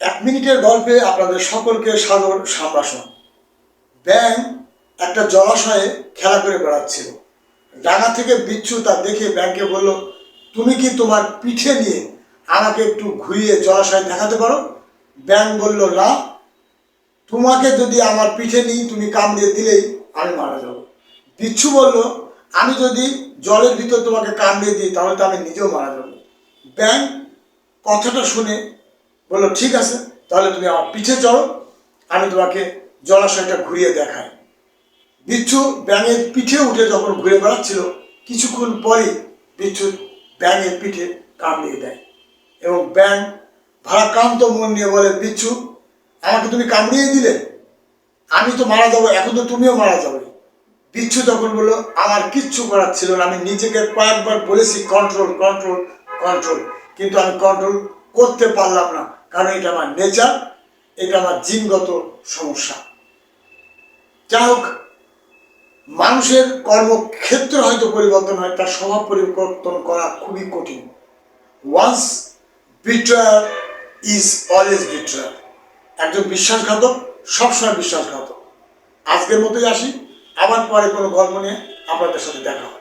এক মিনিটের গল্পে আপনাদের সকলকে সাদর সম্ভাষণ ব্যাং একটা জলাশয়ে খেলা করে বেড়াচ্ছিল। ডাঙা থেকে বিচ্ছু তা দেখে ব্যাংকে বলল, তুমি কি তোমার পিঠে নিয়ে আমাকে একটু ঘুরিয়ে জলাশয় দেখাতে পারো? ব্যাং বলল, না। তোমাকে যদি আমার পিঠে নিই, তুমি কামড়িয়ে দিলেই আমি মারা যাব। বিচ্ছু বলল, আমি যদি জলের ভিতর তোমাকে কামড়িয়ে দিই, তাহলে তো আমি নিজেও মারা যাব। ব্যাং কথাটা শুনে বলল, ঠিক আছে, তাহলে তুমি আমার পিঠে চড়ো, আমি তোমাকে জলাশয়টা ঘুরিয়ে দেখাই। বিচ্ছু ব্যাঙের পিঠে উঠে যখন ঘুরে বেড়াচ্ছিল, কিছুক্ষণ পরেই বিচ্ছু ব্যাঙের পিঠে কামড়িয়ে দেয় এবং ব্যাং ভারাক্রান্ত মন নিয়ে বলে, বিচ্ছু, আমাকে তুমি কামড়িয়ে দিলে? আমি তো মারা যাব, এখন তো তুমিও মারা যাবে। বিচ্ছু তখন বলল, আমার কিচ্ছু করার ছিল না, আমি নিজেকে কয়েকবার বলেছি কন্ট্রোল কন্ট্রোল কন্ট্রোল কিন্তু আমি কন্ট্রোল করতে পারলাম না। কারণ এটা আমার নেচার এটা আমার জিনগত সমস্যা। যাই হোক, মানুষের কর্মক্ষেত্র হয়তো পরিবর্তন হয়, তার স্বভাব পরিবর্তন করা খুবই কঠিন। Once betrayer is always betrayer একজন বিশ্বাসঘাতক, সবসময় বিশ্বাসঘাতক। আজকের মতোই আসি, আবার পরে কোনো গল্প নিয়ে আপনাদের সাথে দেখা হবে।